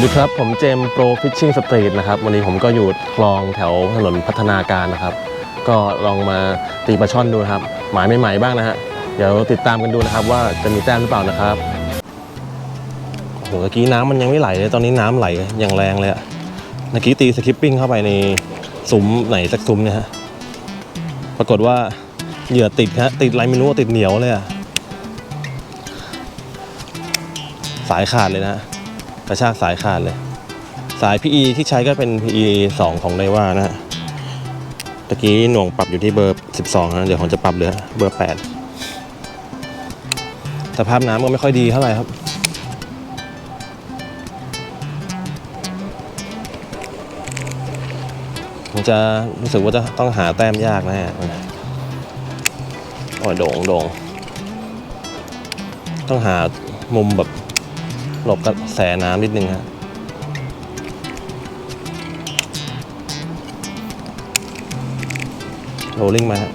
วัสดีครับ ผมเจมโปรฟิชชิ่งสตรีทนะครับ วันนี้ผมก็อยู่คลองแถวถนนพัฒนาการนะครับ ก็ลองมาตีปลาช่อนดูครับ หมายใหม่ๆบ้างนะฮะ เดี๋ยวติดตามกันดูนะครับ ว่าจะมีแต้มหรือเปล่านะครับโอ้โหเมื่อกี้น้ำมันยังไม่ไหลเลยตอนนี้น้ำไหลอย่างแรงเลยอะเมื่อกี้ตีสคิปปิ้งเข้าไปในซุ้มไหนสักซุ้มเนี่ยฮะปรากฏว่าเหยื่อติดฮะติดไรไม่รู้ติดเหนียวเลยอะสายขาดเลยนะฮะ กระชากสายขาดเลย สาย PE ที่ใช้ก็เป็น PE 2 ของไดว่านะฮะตะกี้หน่วงปรับอยู่ที่เบอร์ 12นะเดี๋ยวผมจะปรับเหลือเบอร์ 8 สภาพน้ำก็ไม่ค่อยดีเท่าไหร่ครับผมจะรู้สึกว่าจะต้องหาแต้มยากนะฮะโอ้ยโด่งโด่งต้องหามุมแบบ หลบกระแสน้ำนิดนึงฮะโรลลิ่งมาฮะ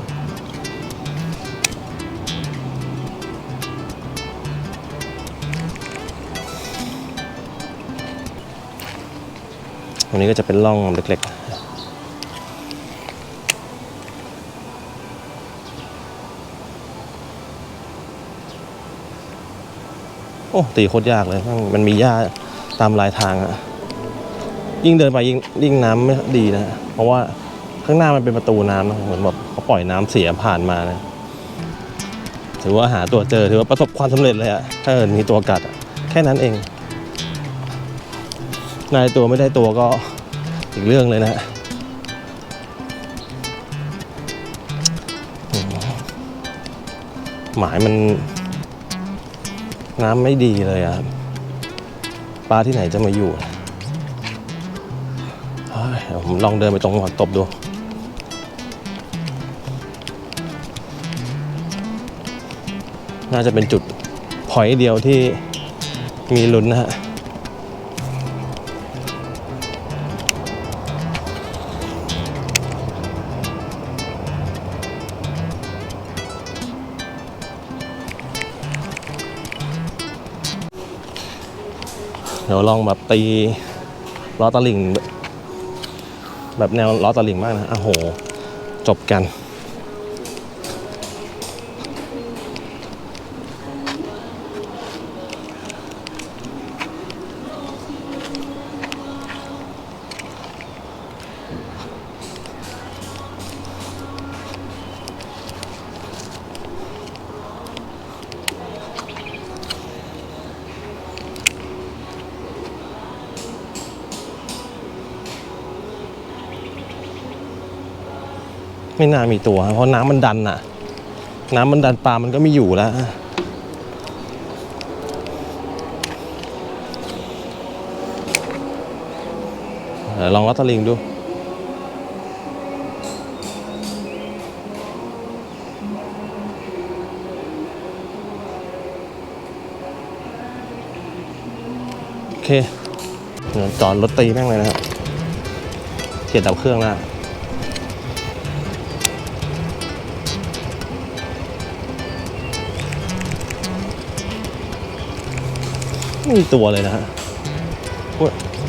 ตรงนี้ก็จะเป็นร่องเล็กๆ โอ้ตีโคตรยากเลยมันมันมีหญ้าตามลายทางอะยิ่งเดินไปยิ่งยิ่งน้ำไม่ดีนะ เพราะว่าข้างหน้ามันเป็นประตูน้ำนะเหมือนแบบเขาปล่อยน้ำเสียผ่านมานะถือว่าหาตัวเจอถือว่าประสบความสำเร็จเลยอะถ้าเกิดมีตัวกัดแค่นั้นเองนายตัวไม่ได้ตัวก็อีกเรื่องเลยนะหมายมัน น้ำไม่ดีเลยอะปลาที่ไหนจะมาอยู่เฮ้ยผมลองเดินไปตรงหัวตบดู น่าจะเป็นจุดพอยเดียวที่มีลุ้นนะฮะ ดี๋ยวลองแบบตีล้อตะลิ่ง แบบแนวล้อตะลิ่งมากนะอ้โห จบกัน ไม่น่ามีตัว เพราะน้ำมันดันอะน้ำมันดันปลามันก็ไม่อยู่แล้วลองวัดตะลิงดูโอเคจอดรถตีแม่งเลยนะครับเกียรดับเครื่องนะ ไม่มีตัวเลยนะฮะ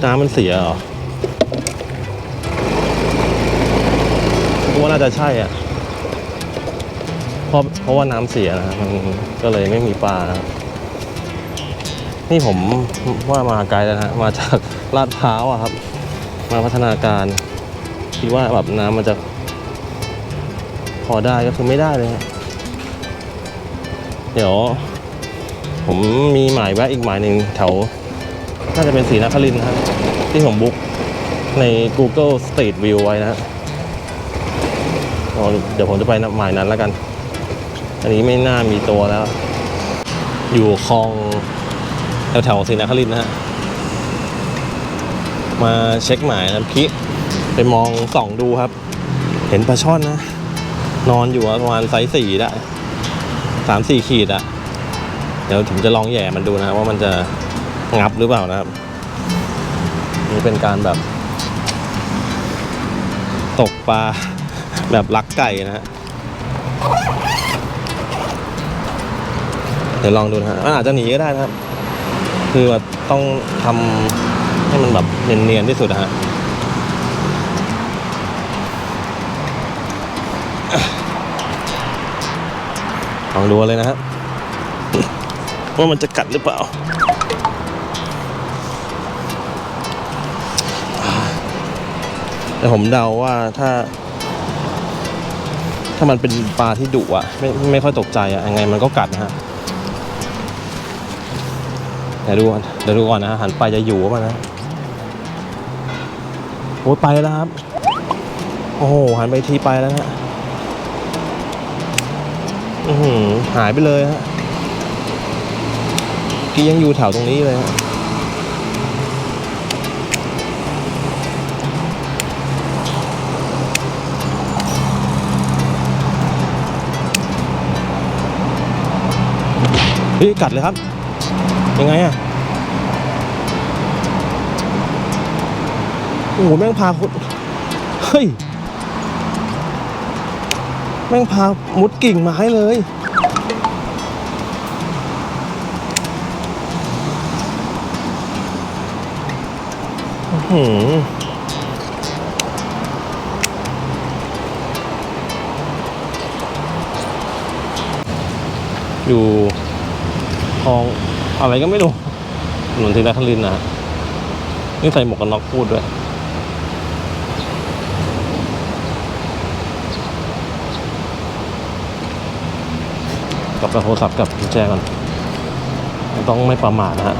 น้ำมันเสียเหรอว่าน่าจะใช่อะเพราะเพราะว่าน้ำเสียนะมันก็เลยไม่มีปลานะนี่ผมว่ามาไกลแล้วนะฮะมาจากลาดพร้าวอะครับ มาพัฒนาการคิดว่าแบบน้ำมันจะพอได้ก็คือไม่ได้เลย เดี๋ยว ผมมีหมายแวะอีกหมายหนึ่งแถวน่าจะเป็นสีนครินทร์นะครับ ที่ผมบุ๊กใน Google Street View ไว้นะฮะเดี๋ยวผมจะไปหมายนั้นแล้วกัน อันนี้ไม่น่ามีตัวแล้ว อยู่คลองแถวแถวๆศรีนครินทร์นะฮะมาเช็คหมายนะพี่ไปมองส่องดูครับ เห็นปลาช่อนนะ นอนอยู่ประมาณไซส์สี่ได้สามสี่ขีดอะ เดี๋ยวผมจะลองแย่มันดูนะว่ามันจะงับหรือเปล่านะครับ นี่เป็นการแบบ ตกปลาแบบลักไก่นะฮะเดี๋ยวลองดูนะฮะมันอาจจะหนีก็ได้นะครับ คือแบบต้องทำให้มันแบบเนียนๆที่สุดนะฮะลองดูเลยนะครับ ว่ามันจะกัดหรือเปล่า แต่ผมเดาว่าถ้า ถ้ามันเป็นปลาที่ดุอะ ไม่ไม่ค่อยตกใจอะยังไงมันก็กัดนะฮะเดี๋ยวดูก่อนเดี๋ยวดูก่อนนะหันไปจะอยู่ป่ะนะโอ้ยไปแล้วครับ โอ้โหหันไปทีไปแล้วฮะอือหือหายไปเลยฮะ กี้ยังอยู่แถวตรงนี้เลยฮะเฮ้ยกัดเลยครับ ยังไงอะโอ้โหแม่งพาคุณเฮ้ย แม่งพามุดกิ่งไม้เลย หืออยู่คลองอะไรก็ไม่รู้ถนนทีละคลินนะฮะนี่ใส่หมวกกันน็อกพูดด้วย กลับไปโทรศัพท์กับกุญแจก่อน ต้องไม่ประมาทนะฮะ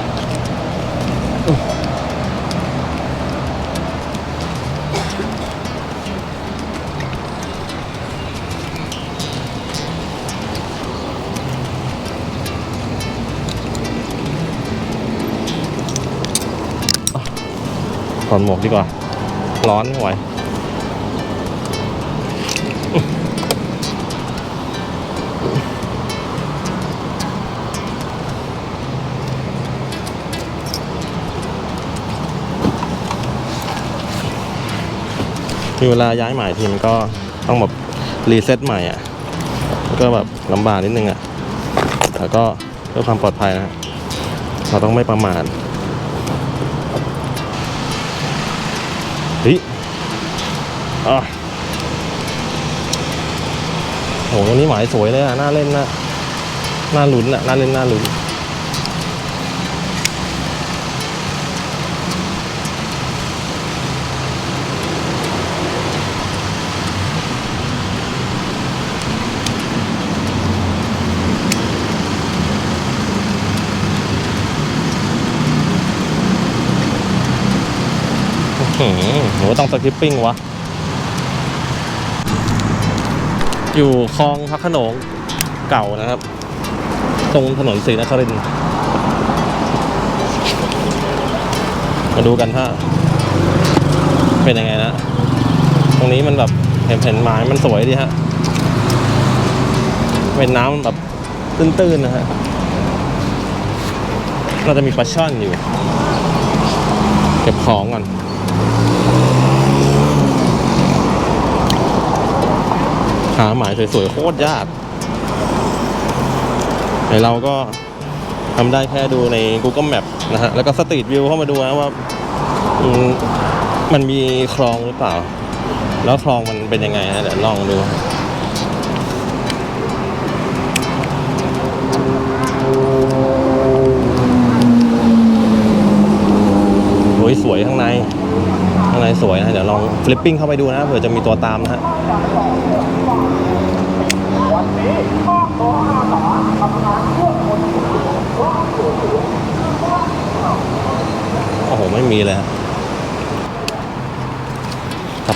อดหมวกดีกว่า ร้อนไม่ไหวมีเวลาย้ายใหม่ทีมันก็ต้องแบบรีเซ็ตใหม่อะ ก็แบบลำบากนิดนึงอะ แต่ก็เพื่อความปลอดภัยนะ เราต้องไม่ประมาท อะโหตรงนี้หมายสวยเลยอะน่าเล่นนะน่าลุ้นอะน่าเล่นน่าลุ้นหืมโหต้องสกิปปิ้งวะ อยู่คลองพระขนงเก่านะครับ ตรงถนนศรีนครินทร์มาดูกันถ้าเป็นยังไงนะ ตรงนี้มันแบบเห็นเห็นไม้มันสวยดีฮะ เป็นน้ำแบบตื้นๆนะฮะน่าจะมีปลาช่อนอยู่ เก็บของก่อน หาหมายสวยๆโคตรยากไอเราก็ทำได้แค่ดูใน Google Map นะฮะ แล้วก็สตรีทวิวเข้ามาดูนะว่ามมันมีคลองหรือเปล่า แล้วคลองมันเป็นยังไงนะเดี๋ยวลองดูโอ้ยสวยข้างใน ข้างในสวยนะ เดี๋ยวลองฟลิปปิ้งเข้าไปดูนะเผื่อจะมีตัวตามนะฮะ โอ้โห ไม่มีเลยฮะ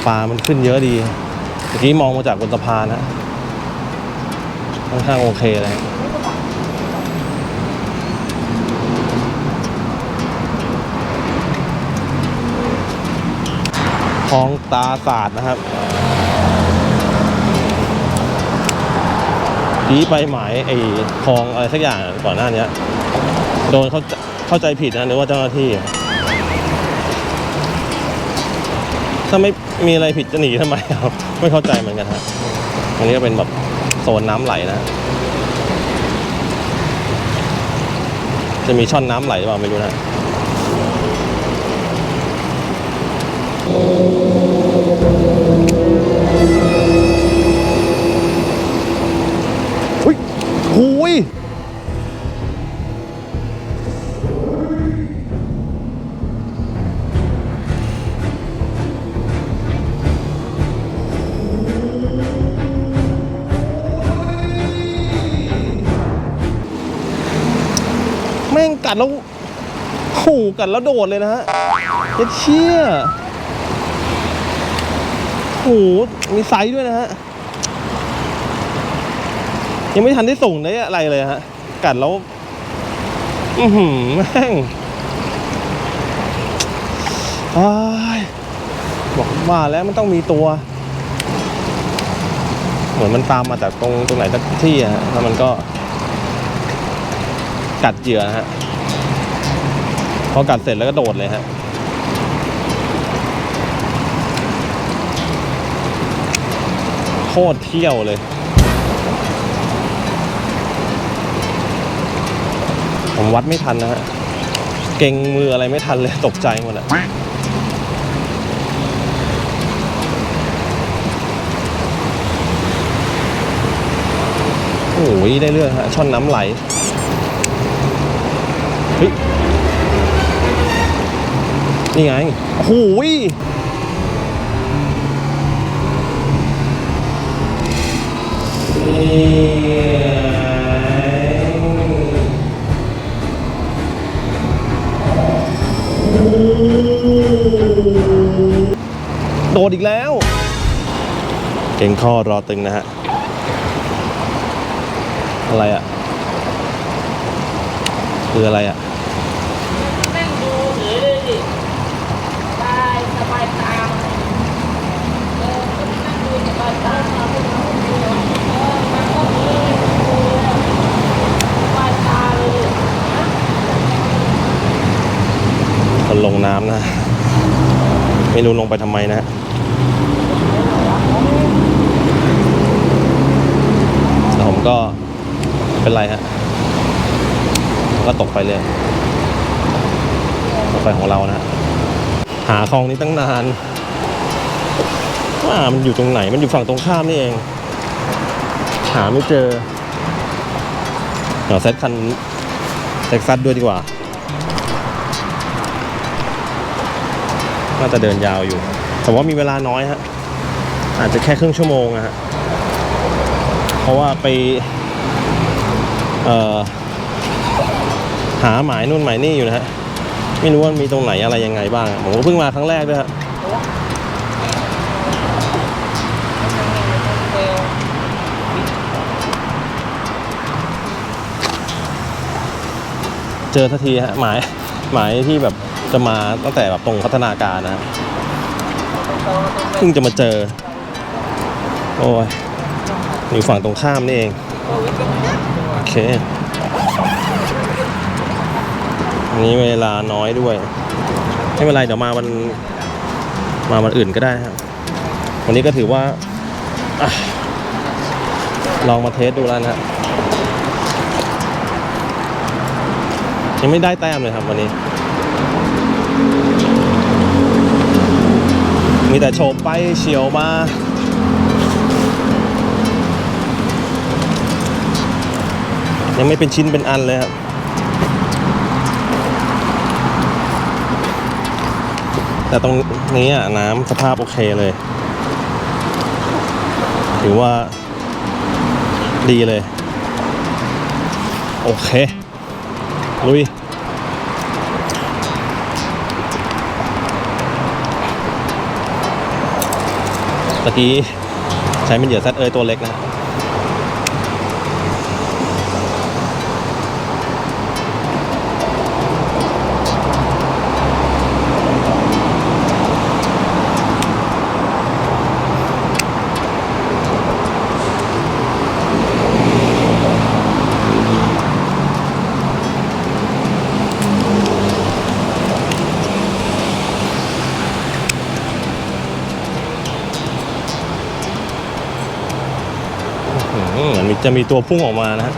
ปลามันขึ้นเยอะดี เมื่อกี้มองมาจากบนสะพานนะค่อนข้างโอเคเลยคลองตาศาสตร์นะครับทีไปหมายไอ้คลองอะไรสักอย่างก่อนหน้านี้โดนเขาเข้าใจผิดนะนึกว่าเจ้าหน้าที่ ถ้าไม่มีอะไรผิดจะหนีทำไมครับ ไม่เข้าใจเหมือนกันฮะอันนี้ก็เป็นแบบโซนน้ำไหลนะ จะมีช่อนน้ำไหลหรือเปล่าไม่รู้นะอุ้ยหูย กัดแล้วหูกัดแล้วโดดเลยนะฮะเจ็ดเชี่ยโหมีไซส์ด้วยนะฮะ ยังไม่ทันได้ส่งได้อะไรเลยฮะ กัดแล้ว อือหือแม่งอ้บอกว่าแล้วมันต้องมีตัว เหมือนมันตามมาจากตรงตรงไหนสักที่อะฮะแล้วมันก็กัดเหยื่อฮะ พอกัดเสร็จแล้วก็โดดเลยฮะโคตรเที่ยวเลยผมวัดไม่ทันนะฮะ เก่งมืออะไรไม่ทันเลยตกใจหมดอะโอ้ยได้เรื่องฮะ ช่อนน้ำไหลเฮ้ย นี่ไงโอ้โหยโดดอีกแล้ว เก่งข้อรอตึงนะฮะ อะไรอะ คืออะไรอะนั่งดูเฉยเลยดิสบายสบายตาเออนั่งดูสบายตาเออมันก็มีสบายตาเลย คนลงน้ำนะ ไม่รู้ลงไปทำไมนะแต่ผมก็เป็นไรฮะก็ตกไปเลยตกไปของเรานะฮะหาคลองนี้ตั้งนานว่ามันอยู่ตรงไหนมันอยู่ฝั่งตรงข้ามนี่เอง หาไม่เจอเดี๋ยวเซตคันเท็กซัสด้วยดีกว่า น่าจะเดินยาวอยู่ แต่ว่ามีเวลาน้อยฮะ อาจจะแค่ครึ่งชั่วโมงอะฮะ เพราะว่าไป เอ่อ หาหมายนู่นหมายนี่อยู่นะฮะ ไม่รู้ว่ามีตรงไหนอะไรยังไงบ้าง ผมก็เพิ่งมาครั้งแรกด้วยฮะเจอทันทีฮะหมายหมายที่แบบ จะมาตั้งแต่แบบตรงพัฒนาการนะฮะเพิ่งจะมาเจอ โอ้ยอยู่ฝั่งตรงข้ามนี่เอง โอเค อันนี้เวลาน้อยด้วย ไม่เป็นไรเดี๋ยวมาวันมาวันอื่นก็ได้ครับ วันนี้ก็ถือว่าอะลองมาเทสดูแล้วนะฮะยังไม่ได้แต้มเลยครับวันนี้ มีแต่โฉบไปเฉียวมายังไม่เป็นชิ้นเป็นอันเลยครับแต่ตรงนี้อะน้ำสภาพโอเคเลย ถือว่าดีเลย โอเค ลุย ตะกี้ใช้เป็นเหยื่อซัดเอยตัวเล็กนะ จะมีตัวพุ่งออกมานะฮะ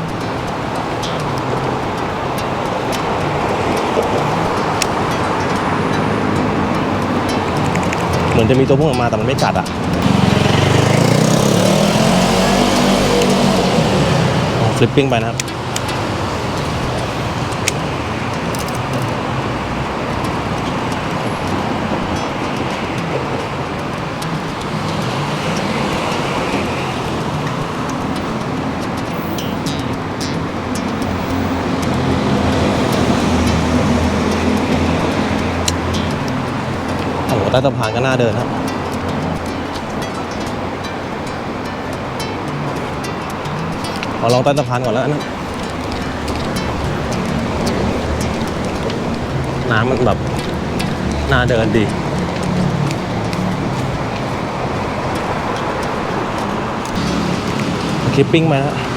มือนจะมีตัวพุ่งออกมาแต่มันไม่กัดอะฟลิปปิ้งไปนะครับ ใต้สะพานก็น่าเดินครับขอลองใต้สะพานก่อนแล้วนะน้ำมันแบบน่าเดินดีคลิปปิ้งมาแล้ว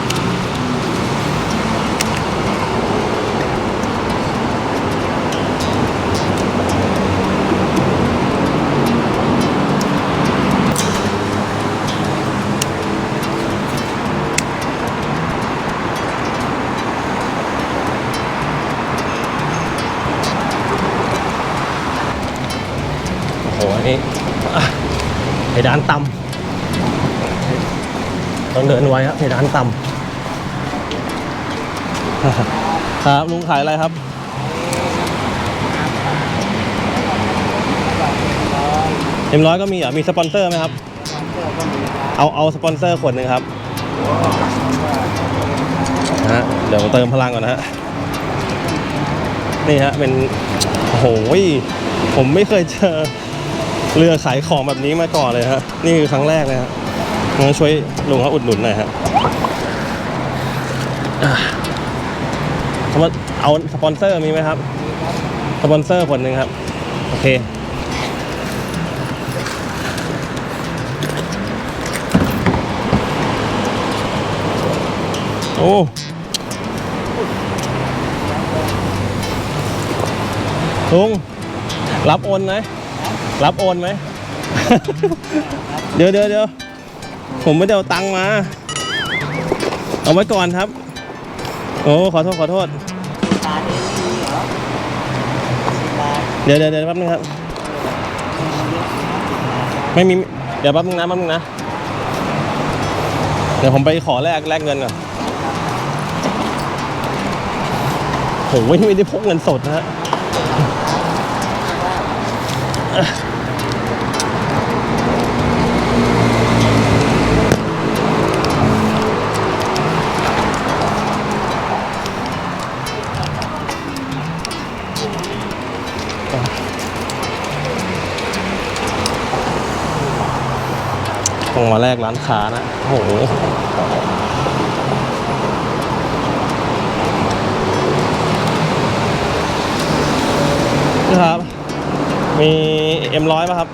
นนี้เพดานต่ำต้องเดินไว้ครับเพดานต่ำครับลุงขายอะไรครับเอ็มร้อยก็มีเหรอมีสปอนเซอร์ไหมครับเอาเอาสปอนเซอร์ขวดหนึ่งครับฮะเดี๋ยวเติมพลังก่อนนะฮะนี่ฮะเป็นโอ้โหผมไม่เคยเจอ เรือขายของแบบนี้มาก่อนเลยฮะนี่คือครั้งแรกเลยฮะงั้นช่วยลุงเขาอุดหนุนหน่อยฮะอะสมมติเอาสปอนเซอร์มีไหมครับสปอนเซอร์คนหนึ่งครับ โอเคโอ้ลุงรับโอนไหม รับโอนไหม เดี๋ยวเดี๋ยวเดี๋ยวผมไม่ได้เอาตังค์มา เอาไว้ก่อนครับ โอ้ขอโทษขอโทษเดี๋ยวเดี๋ยวเดี๋ยวแป๊บนึงครับ ไม่มี เดี๋ยวแป๊บนึงนะแป๊บนึงนะ เดี๋ยวผมไปขอแลกแลกเงินก่อนโหไม่ได้พกเงินสดนะฮะ ต้องมาแลกร้านค้านะโอ้โหครับ มีเอ็มร้อยป่ะครับ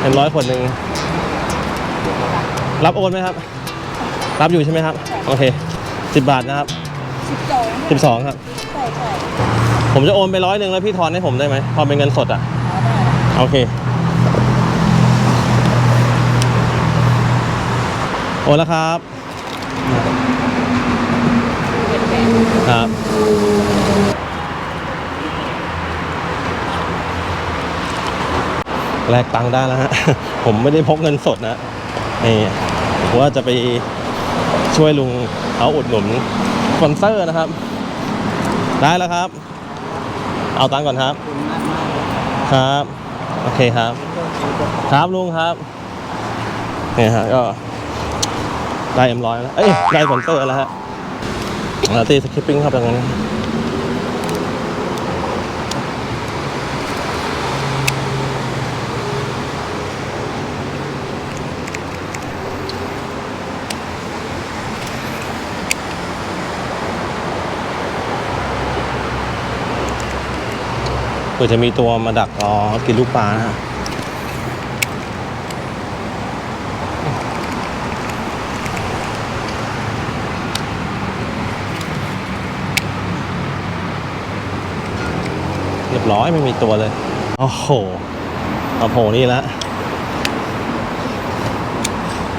เอ็มร้อยขวดหนึ่งรับโอนไหมครับ รับอยู่ใช่ไหมครับ โอเคสิบบาทนะครับสิบสองสิบสองครับใช่ใช่ผมจะโอนไปร้อยหนึ่งแล้วพี่ทอนให้ผมได้ไหมพอเป็นเงินสดอะ โอเค โอ นแล้วครับครับแลกตังค์ได้แล้วฮะ ผมไม่ได้พกเงินสดนะนี่ว่าจะไปช่วยลุงเขาอุดหนุนสปอนเซอร์นะครับ ได้แล้วครับ เอาตังค์ก่อนครับ ครับ โอเคครับ ครับลุงครับเนี่ยฮะก็ ได้เอ็มร้อยแล้ว เอ้ย ได้สปอนเซอร์แล้วฮะอาตีสคริปปิ้งครับอย่างนั้นเผื่อจะมีตัวมาดักรอกินลูกปลานะฮะ ร้อยไม่มีตัวเลย โอ้โหมาโผนี่แล้ว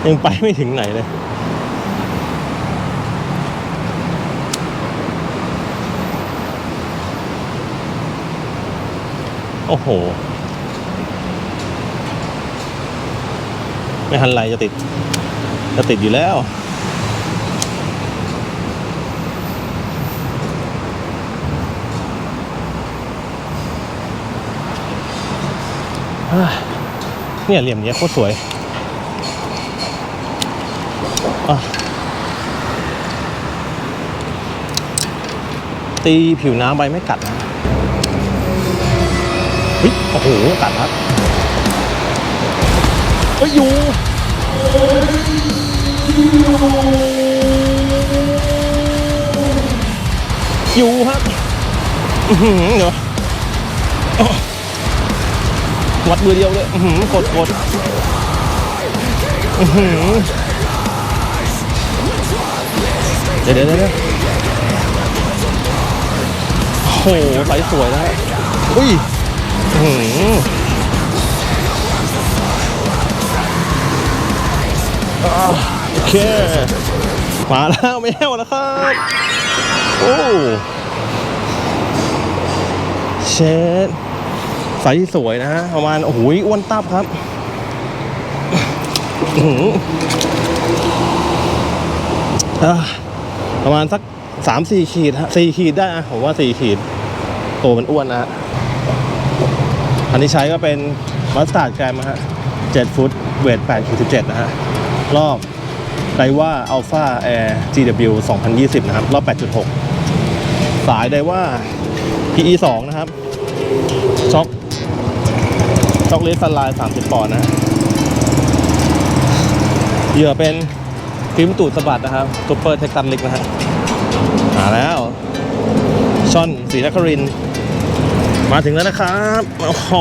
ยังไปไม่ถึงไหนเลยโอ้โห ไม่ทันไรจะติด จะติดอยู่แล้ว เนี่ยเหลี่ยมเนี้ยโคตรสวยตีผิวน้ำใบไม่กัดนะเฮ้ยโอ้โห กัดครับเฮ้ยอยู่อยู่ครับอือหือเดี๋ยว วัดมือเดียวเลยอื้อหือกดกดอื้อหือเดี๋ยวเดี๋ยวเดี๋ยวโหไหลสวยนะอุ้ยอื้อหืออ่าโอเค มาแล้วแมวแล้วครับ โอ้ เชด ไซส์สวยนะฮะประมาณโอ้โหอ้วนตับครับหืออะประมาณสักสามสี่ขีดฮะสี่ขีดได้อะผมว่าสี่ขีด ตัวมันอ้วนนะฮะอันนี้ใช้ก็เป็นมัสตาร์ดแกรมฮะเจ็ดฟุตเวทแปดสิบเจ็ดนะฮะ รอบไดว่าอัลฟาแอร์ GW 2020 นะครับ รอบ 8.6 สายไดว่า PE 2 นะครับช็อก ช็อกเลสสไลน์30ปอนด์นะเหยื่อเป็นฟิล์มตูดสะบัดนะครับซูเปอร์เทคตันลิกนะฮะมาแล้วช่อนสีนคริน มาถึงแล้วนะครับโอ้โห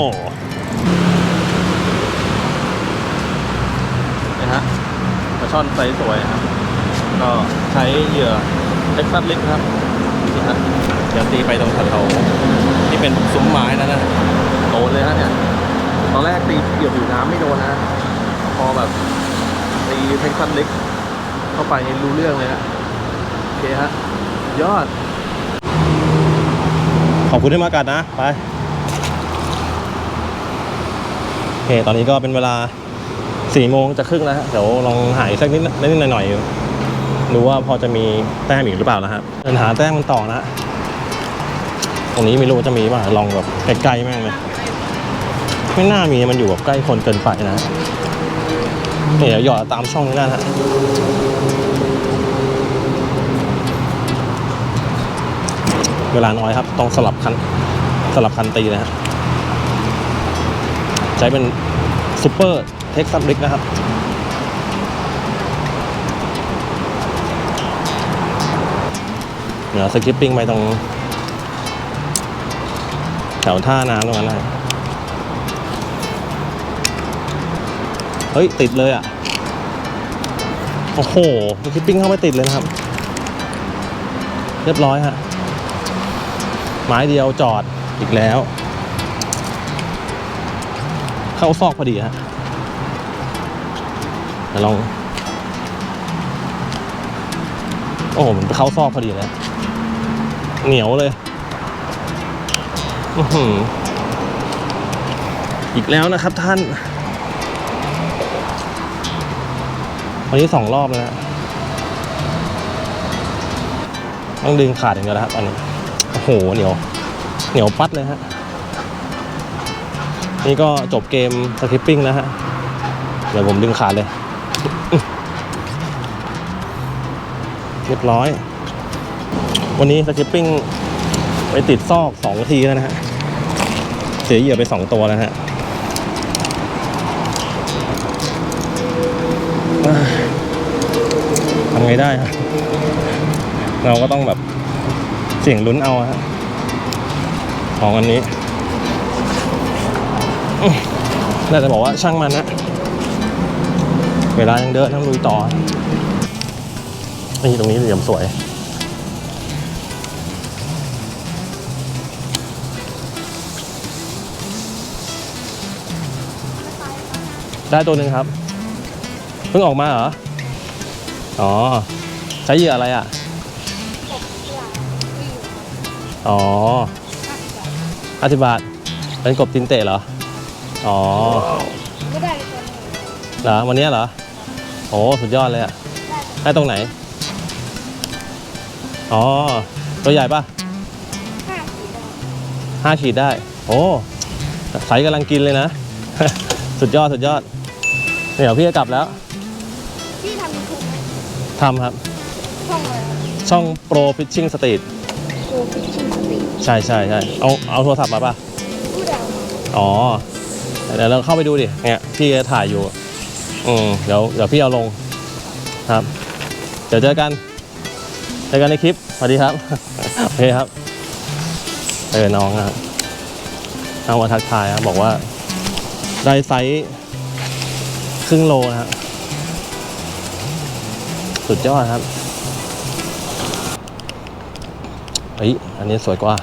นะฮะปลาช่อนไซส์สวยครับก็ใช้เหยื่อเท็กซัสลิกครับนี่ฮะเดี๋ยวตีไปตรงแถวๆที่เป็นซุ้มไม้นั่นนะโดนเลยฮะเนี่ย ตอนแรกตีเหยื่อผิวน้ำไม่โดนนะ พอแบบตีเท็กซัสลิกเข้าไปรู้เรื่องเลยฮะโอเคฮะ ยอด ขอบคุณที่มากัดนะ ไป โอเค ตอนนี้ก็เป็นเวลาสี่โมงจะครึ่งแล้วฮะเดี๋ยวลองหายสักนิดนิดหน่อยๆดูว่าพอจะมีแต้มอีกหรือเปล่านะฮะเดินหาแต้มมันต่อนะฮะตรงนี้ไม่รู้จะมีป่ะลองแบบใกล้ๆแม่งเลย ไม่น่ามีมันอยู่แบบใกล้คนเกินไปนะเดี๋ยวหยอดตามช่องนี้ได้นฮะเวลาน้อยครับ ต้องสลับคันสลับคันตีนะฮะใช้เป็นซูเปอร์เท็กซัสลิกนะครับเดี๋ยวสกิปปิ้งไปตรงแถวท่าน้ำตรงนั้นนะ เฮ้ย ติดเลยอะ โอ้โหสกิปปิ้งเข้าไม่ติดเลยนะครับ เรียบร้อยฮะ ไม้เดียวจอดอีกแล้ว เข้าซอกพอดีฮะเดี๋ยวลอง โอ้โห มันไปเข้าซอกพอดีเลย เหนียวเลยอือหืออีกแล้วนะครับท่าน วันนี้สองรอบแล้วนะต้องดึงขาดอย่างเดียวแล้วครับอันนี้โอ้โหเหนียวเหนียวปัดเลยฮะนี่ก็จบเกมสคิปปิ้งแล้วฮะเดี๋ยวผมดึงขาดเลยเรียบร้อย วันนี้สคิปปิ้งไปติดซอกสองทีแล้วนะฮะเสียเหยื่อไปสองตัวแล้วฮะำไงได้ฮะเราก็ต้องแบบเสี่ยงลุ้นเอาฮะของอันนี้น่าจะบอกว่าช่างมันนะเวลายังเดินต้องลุยต่อนี่ตรงนี้เหลี่ยมสวยได้ตัวหนึ่งครับ เพิ่งออกมาเหรอ อ๋อ ใช้เหยื่ออะไรอะ อ๋อห้าสิบบาท เป็นกบตินเตะเหรอ อ๋อ ก็ได้ตัวหนึงเหรอ วันนี้เหรอ โอ้สุดยอดเลยอะ ได้ตรงไหน อ๋อ ตัวใหญ่ปะห้าขีดได้ห้าขีดได้ โอ้ใสกำลังกินเลยนะ สุดยอด สุดยอด เดี๋ยวพี่จะกลับแล้ว ทำครับ ช่องอะไรครับช่อง Pro Fishing Street โกฟิชชิ่งสตรีทใช่ใช่ใช่เอาเอาโทรศัพท์มาปะผู้ดาวมาอ๋อ เดี๋ยวเราเข้าไปดูดิ เนี่ยพี่จะถ่ายอยู่ อืมเดี๋ยวเดี๋ยวพี่เอาลงครับ เดี๋ยวเจอกัน เจอกันในคลิป สวัสดีครับ โอเคครับ เออน้องครับเอามาทักทายครับบอกว่า ได้ไซส์ครึ่งโลนะครับ สุดยอดครับเฮ้ยอันนี้สวยกว่า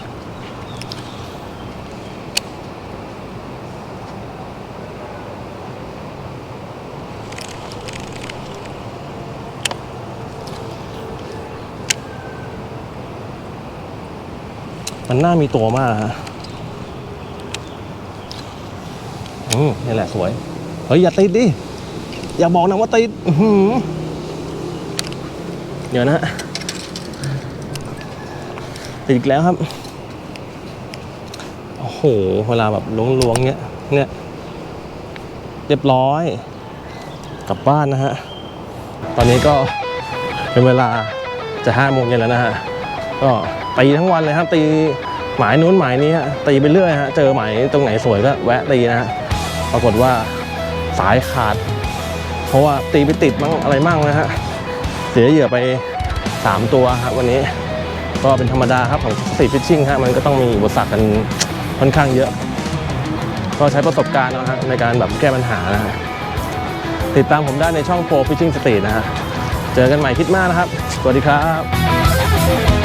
มันน่ามีตัวมากฮะอืมนี่แหละสวย เฮ้ย อย่าติดดิ อย่าบอกนะว่าติด อือ เดี๋ยวนะติดอีกแล้วครับ โอ้โห เวลาแบบล้วงๆเงี้ย เนี่ย เรียบร้อย กลับบ้านนะฮะ ตอนนี้ก็เป็นเวลาจะห้าโมงเย็นแล้วนะฮะ ก็ตีทั้งวันเลยครับตีหมายนู้นหมายนี้ฮะตีไปเรื่อยฮะ เจอหมายตรงไหนสวยก็แวะตีนะฮะ ปรากฏว่าสายขาด เพราะว่าตีไปติดมั่งอะไรมั่งนะฮะ สียเหยื่อไป 3 ตัวครับวันนี้ก็เป็นธรรมดาครับของสตรีทฟิชชิ่งฮะมันก็ต้องมีอุปสรรคกันค่อนข้างเยอะ ก็ใช้ประสบการณ์นะฮะในการแบบแก้ปัญหานะฮะติดตามผมได้ในช่องโฟร Fishing Street นะฮะเจอกันใหม่คลิดหน้านะครับ สวัสดีครับ